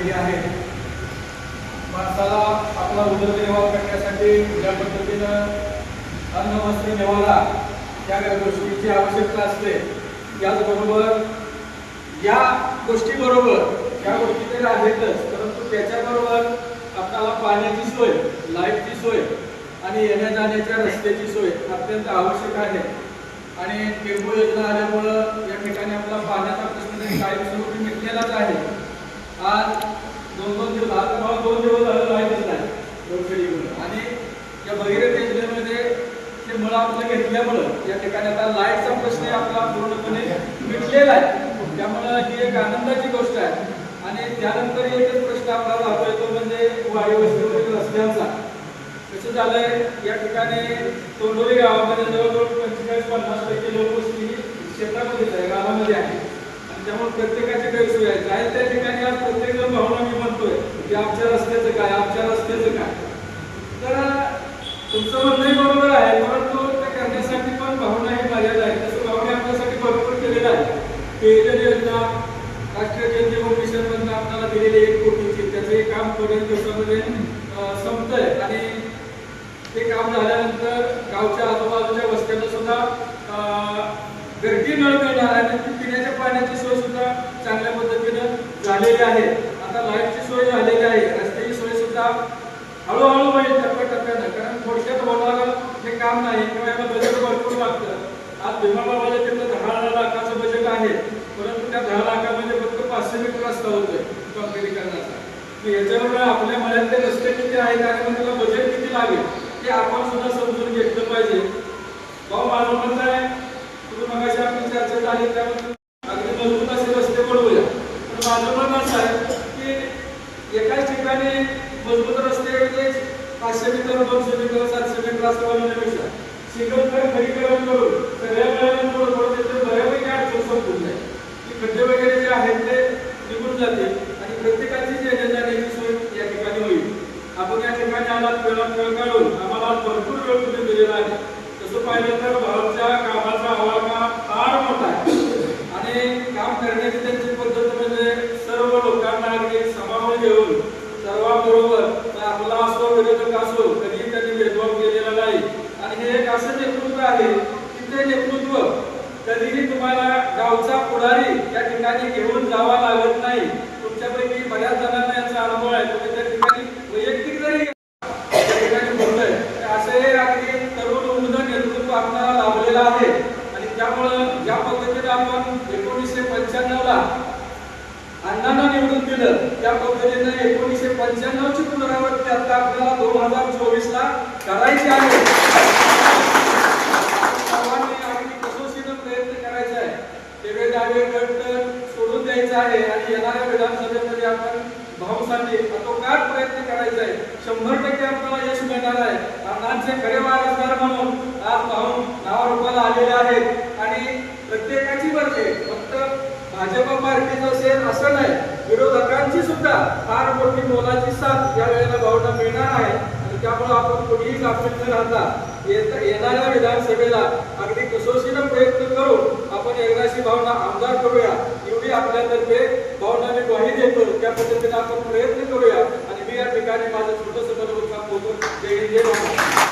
केली आहे. माणसाला आपला उदरनिर्वाह करण्यासाठी ज्या पद्धतीनं अन्न वस्त्र निवारा या गोष्टीची आवश्यकता असते. त्याचबरोबर या गोष्टीबरोबर या गोष्टी तर आहेतच परंतु त्याच्याबरोबर आपल्याला पाण्याची सोय लाईटची सोय आणि येण्या जाण्याच्या रस्त्याची सोय अत्यंत आवश्यक आहे. आणि टेम्पो योजना आल्यामुळं या ठिकाणी आपला पाण्याचा प्रश्न कायमस्वरूपी मिटलेलाच आहे. आज दोन दोन दिवस आज मला दोन दिवस झालं माहितीच नाही. लोडशेडिंगमुळे आणि या भगीरथ योजनेमध्ये ते मुळं आपलं घेतल्यामुळं या ठिकाणी आता लाईटचा प्रश्न आपला पूर्णपणे मिटलेला आहे. त्यामुळं ही एक आनंदाची गोष्ट आहे. आणि त्यानंतर एकच प्रश्न आपल्याला राहतोय तो म्हणजे वाडी वस्तीवरील रस्त्यांचा. कसं झालंय या ठिकाणी तोंडोली गावामध्ये जवळजवळ पंचेचाळीस पन्नास टक्के लोकवस्ती क्षेत्रामध्येच आहे गावामध्ये आहे. आणि त्यामुळे प्रत्येकाच्या गैरसोय आहे त्या ठिकाणी आज प्रत्येक जण भावना मी म्हणतोय की आमच्या रस्त्याचं काय आमच्या रस्त्याचं काय? तर तुमचं म्हणणंही बरोबर आहे परंतु ते करण्यासाठी पण भावना ही मर्यादा आहे. तसं भावना आपल्यासाठी भरपूर केलेलं आहे पेयजल योजना राष्ट्रीय जल मिशन मधनं आपल्याला दिलेली एक कोटीची त्याचं हे काम थोड्या दिवसामध्ये संपतंय. आणि ते काम झाल्यानंतर गावच्या आजूबाजूच्या वस्त्यांना सुद्धा अं, न नळ मिळणार आहे आणि ती पिण्याच्या पाण्याची सोय सुद्धा चांगल्या पद्धतीनं झालेली आहे. आता लाईटची सोय झालेली आहे. रस्त्याची सोय सुद्धा हळूहळू होईल टप्प्याटप्प्यानं. कारण थोडक्यात होणारं हे काम नाही किंवा याला बजेट भरपूर लागतं. आज भीमाबाबाच्या तिथं दहा लाखाचं बजेट आहे. परंतु त्या दहा लाखामध्ये फक्त पाचशे मीटर रस्ता होतोय काँक्रिटीकरणाचा मग आपल्या मळ्यातले रस्ते किती आहेत आणि मग त्याला बजेट किती लागेल हे आपण सुद्धा समजून घेतलं पाहिजे. भाऊ माझं म्हणणं आहे तुम्ही मगाशी आपली चर्चा झाली त्यामध्ये अगदी मजबूत असे रस्ते बनवूया पण माझं म्हणणं असं आहे की एकाच ठिकाणी मजबूत रस्ते म्हणजे पाचशे मीटर दोनशे मीटर सातशे मीटर असं बनवण्यापेक्षा सिंगल तर खडीकरण करून सगळ्या मिळाल्यानंतर थोडं थोडं बऱ्यापैकी अडचण संपून जाईल. की खड्डे वगैरे जे आहेत ते निघून जातील आणि प्रत्येकाची जी येण्या जाण्याची सोय या ठिकाणी होईल. आपण या ठिकाणी आम्हाला वेळात वेळ काढून आम्हाला भरपूर वेळ तुम्ही दिलेला आहे तसं पाहिलं तर भारत कामाचा आवाका फार मोठा आहे आणि काम करण्याची त्यांची पद्धत म्हणजे सर्व लोकांना अगदी समावून घेऊन सर्वांबरोबर आपला असो विरोधक असो कधी त्यांनी भेदभाव केलेला नाही. आणि हे एक असं नेतृत्व आहे की ते नेतृत्व कधीही तुम्हाला गावचा पुढारी या ठिकाणी घेऊन जावा लागत नाही. तुमच्यापैकी बऱ्याच जणांना याचा अनुभव आहे. तुम्ही त्या ठिकाणी वैयक्तिक जरी त्या ठिकाणी बोलतोय असं हे अगदी तरुण नेतृत्व आपल्याला लाभलेलं आहे. आणि त्यामुळं ज्या पद्धतीने आपण एकोणीसशे पंच्याण्णवला अण्णांना निवडून दिलं. त्या पद्धतीनं एकोणीसशे पंच्याण्णवची पुनरावृत्ती आता आपल्याला दोन हजार चोवीस ला करायची आहे. सर्वांनी अगदी कसोशीनं प्रयत्न करायचा आहे वेगळे डावे गट सोडून द्यायचा आहे आणि येणाऱ्या विधानसभेमध्ये आपण भाऊसाठी अतोकाट प्रयत्न करायचा आहे शंभर टक्के आपल्याला यश मिळणार आहे. अण्णांचे खरे वारसदार म्हणून आज भाऊ नावारूपाला आलेले आहेत. आर्मीच असेल असं नाही. विरोधकांची सुद्धा फार मोठी मोलाची साथ या वेळेला भावना मिळणार आहे. आणि त्यामुळे आपण कुठेही गाफील न राहता येणाऱ्या विधानसभेला अगदी कसोशीनं प्रयत्न करून आपण एकदाशी भावना आमदार करूया. एवढी आपल्यातर्फे भावना मी ग्वाही देतो. त्या पद्धतीने आपण प्रयत्न करूया. आणि मी या ठिकाणी माझं छोटस मनोगत पोहोचून बोलून देणार जय